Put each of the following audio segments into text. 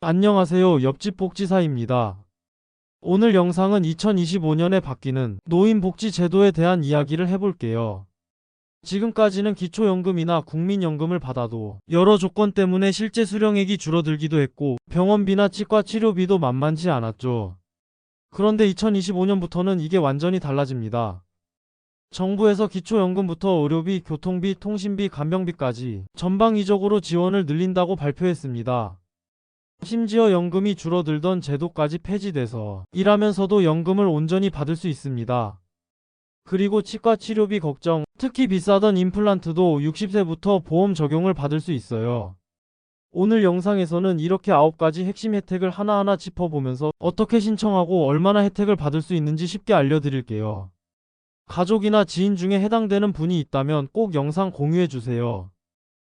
안녕하세요. 옆집 복지사입니다. 오늘 영상은 2025년에 바뀌는 노인복지 제도에 대한 이야기를 해볼게요. 지금까지는 기초연금이나 국민연금을 받아도 여러 조건 때문에 실제 수령액이 줄어들기도 했고 병원비나 치과 치료비도 만만치 않았죠. 그런데 2025년부터는 이게 완전히 달라집니다. 정부에서 기초연금부터 의료비, 교통비, 통신비, 간병비까지 전방위적으로 지원을 늘린다고 발표했습니다. 심지어 연금이 줄어들던 제도까지 폐지돼서 일하면서도 연금을 온전히 받을 수 있습니다. 그리고 치과 치료비 걱정, 특히 비싸던 임플란트도 60세부터 보험 적용을 받을 수 있어요. 오늘 영상에서는 이렇게 9가지 핵심 혜택을 하나하나 짚어보면서 어떻게 신청하고 얼마나 혜택을 받을 수 있는지 쉽게 알려드릴게요. 가족이나 지인 중에 해당되는 분이 있다면 꼭 영상 공유해주세요.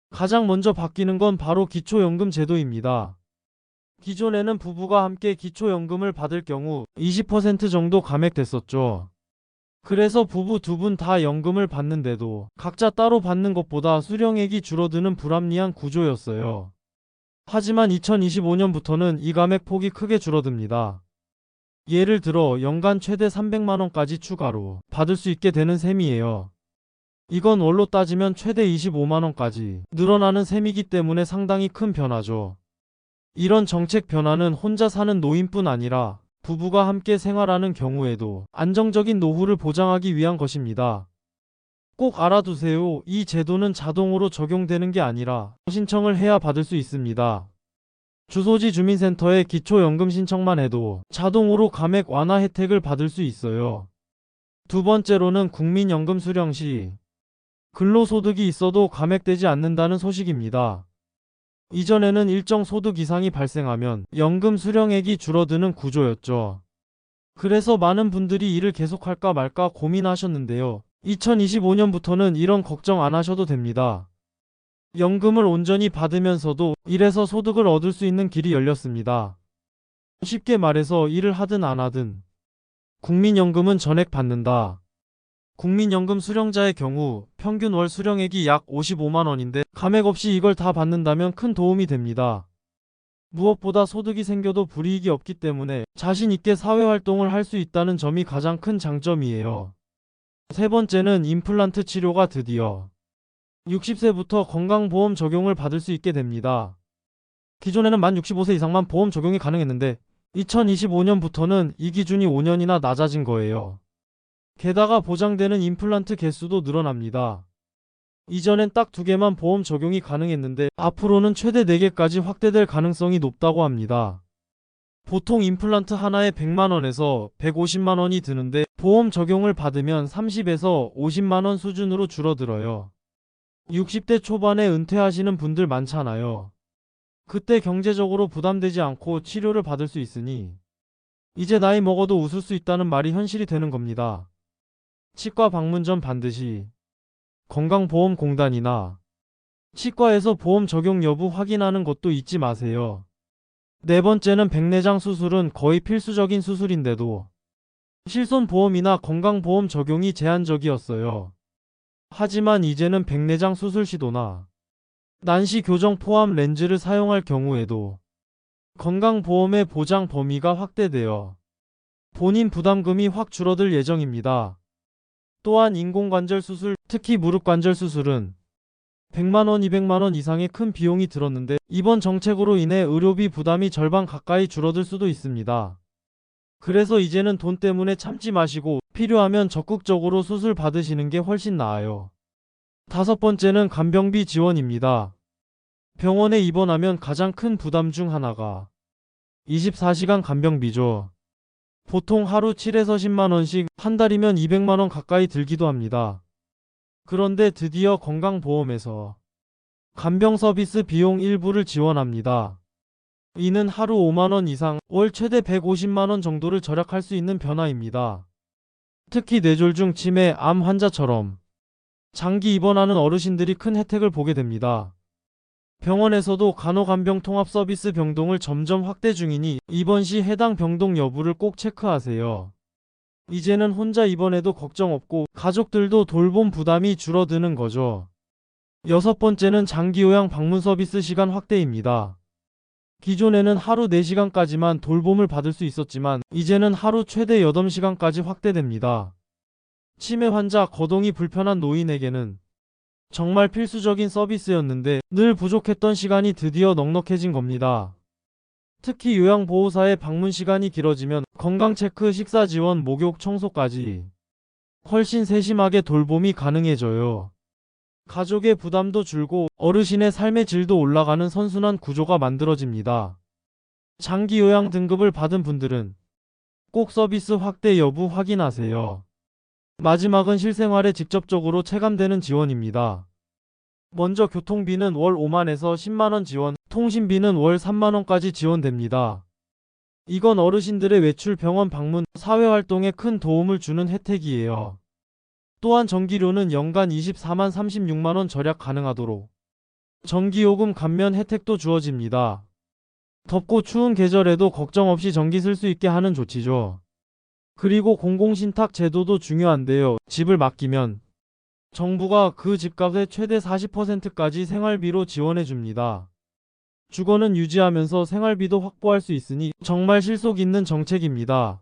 가장 먼저 바뀌는 건 바로 기초연금 제도입니다. 기존에는 부부가 함께 기초연금을 받을 경우 20% 정도 감액됐었죠. 그래서 부부 두 분 다 연금을 받는데도 각자 따로 받는 것보다 수령액이 줄어드는 불합리한 구조였어요. 하지만 2025년부터는 이 감액 폭이 크게 줄어듭니다. 예를 들어 연간 최대 300만원까지 추가로 받을 수 있게 되는 셈이에요. 이건 월로 따지면 최대 25만원까지 늘어나는 셈이기 때문에 상당히 큰 변화죠. 이런 정책 변화는 혼자 사는 노인뿐 아니라 부부가 함께 생활하는 경우에도 안정적인 노후를 보장하기 위한 것입니다. 꼭 알아두세요. 이 제도는 자동으로 적용되는 게 아니라 신청을 해야 받을 수 있습니다. 주소지 주민센터에 기초연금 신청만 해도 자동으로 감액 완화 혜택을 받을 수 있어요. 두 번째로는 국민연금 수령 시 근로소득이 있어도 감액되지 않는다는 소식입니다. 이전에는 일정 소득 이상이 발생하면 연금 수령액이 줄어드는 구조였죠. 그래서 많은 분들이 일을 계속할까 말까 고민하셨는데요. 2025년부터는 이런 걱정 안 하셔도 됩니다. 연금을 온전히 받으면서도 일에서 소득을 얻을 수 있는 길이 열렸습니다. 쉽게 말해서 일을 하든 안 하든 국민연금은 전액 받는다. 국민연금 수령자의 경우 평균 월 수령액이 약 55만 원인데 감액 없이 이걸 다 받는다면 큰 도움이 됩니다. 무엇보다 소득이 생겨도 불이익이 없기 때문에 자신 있게 사회활동을 할 수 있다는 점이 가장 큰 장점이에요. 세 번째는 임플란트 치료가 드디어 60세부터 건강보험 적용을 받을 수 있게 됩니다. 기존에는 만 65세 이상만 보험 적용이 가능했는데 2025년부터는 이 기준이 5년이나 낮아진 거예요. 게다가 보장되는 임플란트 개수도 늘어납니다. 이전엔 딱 두 개만 보험 적용이 가능했는데 앞으로는 최대 4개까지 확대될 가능성이 높다고 합니다. 보통 임플란트 하나에 100만원에서 150만원이 드는데 보험 적용을 받으면 30에서 50만원 수준으로 줄어들어요. 60대 초반에 은퇴하시는 분들 많잖아요. 그때 경제적으로 부담되지 않고 치료를 받을 수 있으니 이제 나이 먹어도 웃을 수 있다는 말이 현실이 되는 겁니다. 치과 방문 전 반드시 건강보험공단이나 치과에서 보험 적용 여부 확인하는 것도 잊지 마세요. 네 번째는 백내장 수술은 거의 필수적인 수술인데도 실손보험이나 건강보험 적용이 제한적이었어요. 하지만 이제는 백내장 수술 시도나 난시 교정 포함 렌즈를 사용할 경우에도 건강보험의 보장 범위가 확대되어 본인 부담금이 확 줄어들 예정입니다. 또한 인공관절 수술, 특히 무릎관절 수술은 100만원, 200만원 이상의 큰 비용이 들었는데 이번 정책으로 인해 의료비 부담이 절반 가까이 줄어들 수도 있습니다. 그래서 이제는 돈 때문에 참지 마시고 필요하면 적극적으로 수술 받으시는 게 훨씬 나아요. 다섯 번째는 간병비 지원입니다. 병원에 입원하면 가장 큰 부담 중 하나가 24시간 간병비죠. 보통 하루 7에서 10만원씩 한 달이면 200만원 가까이 들기도 합니다. 그런데 드디어 건강보험에서 간병 서비스 비용 일부를 지원합니다. 이는 하루 5만원 이상, 월 최대 150만원 정도를 절약할 수 있는 변화입니다. 특히 뇌졸중, 치매, 암 환자처럼 장기 입원하는 어르신들이 큰 혜택을 보게 됩니다. 병원에서도 간호간병 통합 서비스 병동을 점점 확대 중이니 입원 시 해당 병동 여부를 꼭 체크하세요. 이제는 혼자 입원해도 걱정 없고 가족들도 돌봄 부담이 줄어드는 거죠. 여섯 번째는 장기요양 방문 서비스 시간 확대입니다. 기존에는 하루 4시간까지만 돌봄을 받을 수 있었지만 이제는 하루 최대 8시간까지 확대됩니다. 치매 환자 거동이 불편한 노인에게는 정말 필수적인 서비스였는데 늘 부족했던 시간이 드디어 넉넉해진 겁니다. 특히 요양보호사의 방문 시간이 길어지면 건강체크, 식사 지원, 목욕, 청소까지 훨씬 세심하게 돌봄이 가능해져요. 가족의 부담도 줄고 어르신의 삶의 질도 올라가는 선순환 구조가 만들어집니다. 장기 요양 등급을 받은 분들은 꼭 서비스 확대 여부 확인하세요. 마지막은 실생활에 직접적으로 체감되는 지원입니다. 먼저 교통비는 월 5만에서 10만원 지원, 통신비는 월 3만원까지 지원됩니다. 이건 어르신들의 외출 병원 방문, 사회활동에 큰 도움을 주는 혜택이에요. 또한 전기료는 연간 24만 36만원 절약 가능하도록 전기요금 감면 혜택도 주어집니다. 덥고 추운 계절에도 걱정 없이 전기 쓸 수 있게 하는 조치죠. 그리고 공공신탁 제도도 중요한데요. 집을 맡기면 정부가 그 집값의 최대 40%까지 생활비로 지원해 줍니다. 주거는 유지하면서 생활비도 확보할 수 있으니 정말 실속 있는 정책입니다.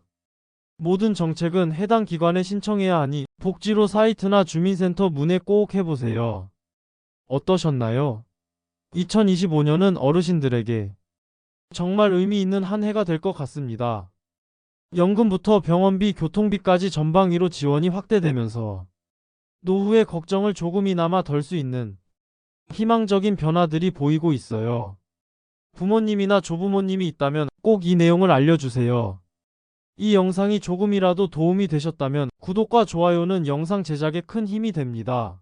모든 정책은 해당 기관에 신청해야 하니 복지로 사이트나 주민센터 문의 꼭 해보세요. 어떠셨나요? 2025년은 어르신들에게 정말 의미 있는 한 해가 될 것 같습니다. 연금부터 병원비, 교통비까지 전방위로 지원이 확대되면서 노후의 걱정을 조금이나마 덜 수 있는 희망적인 변화들이 보이고 있어요. 부모님이나 조부모님이 있다면 꼭 이 내용을 알려주세요. 이 영상이 조금이라도 도움이 되셨다면 구독과 좋아요는 영상 제작에 큰 힘이 됩니다.